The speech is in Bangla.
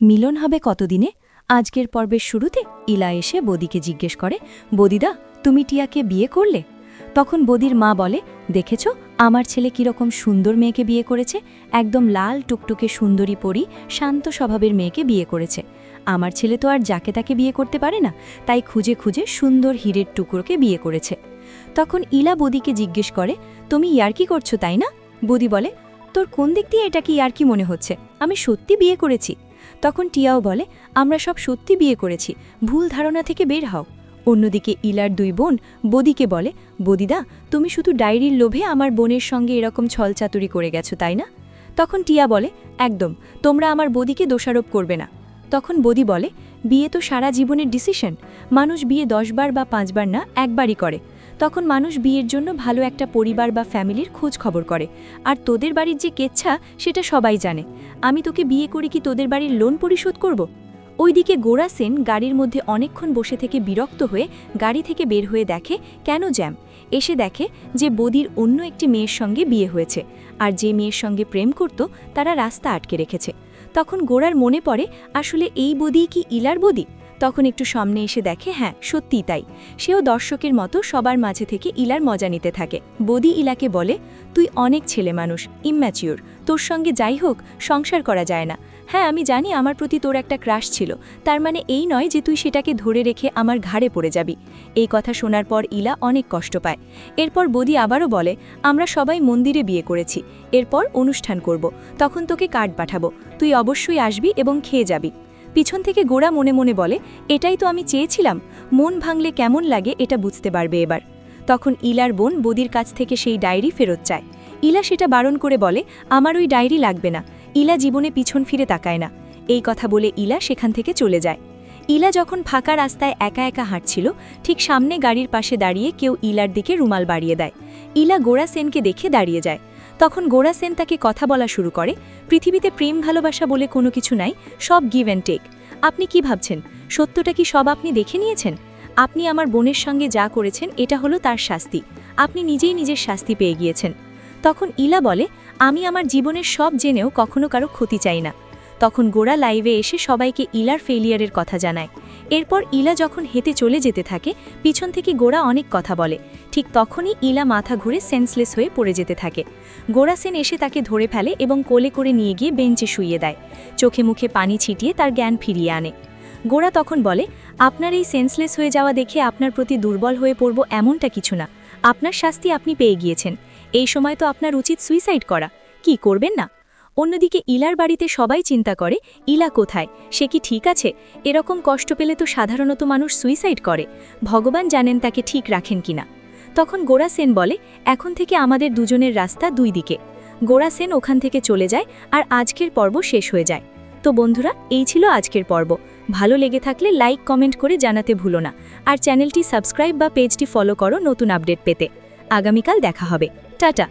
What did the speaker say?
মিলন হবে কতদিনে? আজকের পর্বের শুরুতে ইলা এসে বদিকে জিজ্ঞেস করে, বদিদা, তুমি টিয়াকে বিয়ে করলে? তখন বদির মা বলে, দেখেছ, আমার ছেলে কীরকম সুন্দর মেয়েকে বিয়ে করেছে? একদম লাল টুকটুকে সুন্দরী পরি, শান্ত স্বভাবের মেয়েকে বিয়ে করেছে। আমার ছেলে তো আর যাকে তাকে বিয়ে করতে পারে না, তাই খুঁজে খুঁজে সুন্দর হীরের টুকরোকে বিয়ে করেছে। তখন ইলা বদিকে জিজ্ঞেস করে, তুমি ইয়ার্কি করছ তাই না? বদি বলে, তোর কোন দিক দিয়ে এটা কি ইয়ার্কি মনে হচ্ছে? আমি সত্যি বিয়ে করেছি। তখন টিয়াও বলে, আমরা সব সত্যি বিয়ে করেছি, ভুল ধারণা থেকে বের হও। অন্যদিকে ইলার দুই বোন বদিকে বলে, বদিদা, তুমি শুধু ডায়েরির লোভে আমার বোনের সঙ্গে এরকম ছলচাতুরি করে গেছো, তাই না? তখন টিয়া বলে, একদম, তোমরা আমার বদিকে দোষারোপ করবে না। তখন বদি বলে, বিয়ে তো সারা জীবনের ডিসিশন। মানুষ বিয়ে দশবার বা পাঁচবার না, একবারই করে। তখন মানুষ বিয়ের জন্য ভালো একটা পরিবার বা ফ্যামিলির খোঁজ খবর করে। আর তোদের বাড়ির যে কেচ্ছা, সেটা সবাই জানে। আমি তোকে বিয়ে করে কি তোদের বাড়ির লোন পরিশোধ করব? ওইদিকে গোড়া সেন গাড়ির মধ্যে অনেকক্ষণ বসে থেকে বিরক্ত হয়ে গাড়ি থেকে বের হয়ে দেখে, কেন জ্যাম? এসে দেখে যে বদির অন্য একটি মেয়ের সঙ্গে বিয়ে হয়েছে। আর যে মেয়ের সঙ্গে প্রেম করত, তারা রাস্তা আটকে রেখেছে। তখন গোড়ার মনে পড়ে, আসলে এই বদি কি ইলার বদি? তখন একটু সামনে এসে দেখে হ্যাঁ সত্যিই তাই। সেও দর্শকের মতো সবার মাঝে থেকে ইলার মজা নিতে থাকে। বদি ইলাকে বলে, তুই অনেক ছেলে মানুষ ইম্যাচিওর তোর সঙ্গে যাই হোক, সংসার করা যায় না। হ্যাঁ আমি জানি আমার প্রতি তোর একটা ক্রাশ ছিল। তার মানে এই নয় যে তুই সেটাকে ধরে রেখে আমার ঘাড়ে পড়ে যাবি। এই কথা শোনার পর ইলা অনেক কষ্ট পায়। এরপর বদি আবারও বলে, আমরা সবাই মন্দিরে বিয়ে করেছি। এরপর অনুষ্ঠান করব। তখন তোকে কার্ড পাঠাবো। তুই অবশ্যই আসবি এবং খেয়ে যাবি। পিছন থেকে গোড়া মনে মনে বলে, এটাই তো আমি চেয়েছিলাম। মন ভাঙলে কেমন লাগে এটা বুঝতে পারবে এবার। তখন ইলার বোন বদির কাছ থেকে সেই ডায়েরি ফেরত চায়। ইলা সেটা বারণ করে বলে, আমার ওই ডায়েরি লাগবে না। ইলা জীবনে পিছন ফিরে তাকায় না। এই কথা বলে ইলা সেখান থেকে চলে যায়। ইলা যখন ফাঁকা রাস্তায় একা একা হাঁটছিল, ঠিক সামনে গাড়ির পাশে দাঁড়িয়ে কেউ ইলার দিকে রুমাল বাড়িয়ে দেয়। ইলা গোড়া সেনকে দেখে দাঁড়িয়ে যায়। তখন গোরা সেন তাকে কথা বলা শুরু করে, পৃথিবীতে প্রেম, ভালোবাসা বলে কোনো কিছু নাই, সব গিভ অ্যান্ড টেক আপনি কি ভাবছেন? সত্যটা কি সব আপনি দেখে নিয়েছেন? আপনি আমার বোনের সঙ্গে যা করেছেন, এটা হলো তার শাস্তি। আপনি নিজেই নিজের শাস্তি পেয়ে গিয়েছেন। তখন ইলা বলে, আমি আমার জীবনের সব জেনেও কখনো কারও ক্ষতি চাই না। তখন গোড়া লাইভে এসে সবাইকে ইলার ফেলিয়ারের কথা জানায়। এরপর ইলা যখন হেঁটে চলে যেতে থাকে, পিছন থেকে গোড়া অনেক কথা বলে। ঠিক তখনই ইলা মাথা ঘুরে সেন্সলেস হয়ে পড়ে যেতে থাকে। গোড়া সেন এসে তাকে ধরে ফেলে এবং কোলে করে নিয়ে গিয়ে বেঞ্চে শুইয়ে দেয়। চোখে মুখে পানি ছিটিয়ে তার জ্ঞান ফিরিয়ে আনে। গোড়া তখন বলে, আপনার এই সেন্সলেস হয়ে যাওয়া দেখে আপনার প্রতি দুর্বল হয়ে পড়ব এমনটা কিছু না। আপনার শাস্তি আপনি পেয়ে গিয়েছেন। এই সময় তো আপনার উচিত সুইসাইড করা। কি করবেন না? অন্যদিকে ইলার বাড়িতে সবাই চিন্তা করে, ইলা কোথায়? সে কি ঠিক আছে? এরকম কষ্ট পেলে তো সাধারণত মানুষ সুইসাইড করে। ভগবান জানেন তাকে ঠিক রাখেন কিনা। তখন গোড়া সেন বলে, এখন থেকে আমাদের দুজনের রাস্তা দুই দিকে। গোড়া সেন ওখান থেকে চলে যায় আর আজকের পর্ব শেষ হয়ে যায়। তো বন্ধুরা, এই ছিল আজকের পর্ব। ভালো লেগে থাকলে লাইক, কমেন্ট করে জানাতে ভুলো না। আর চ্যানেলটি সাবস্ক্রাইব বা পেজটি ফলো করো নতুন আপডেট পেতে। আগামীকাল দেখা হবে। টাটা।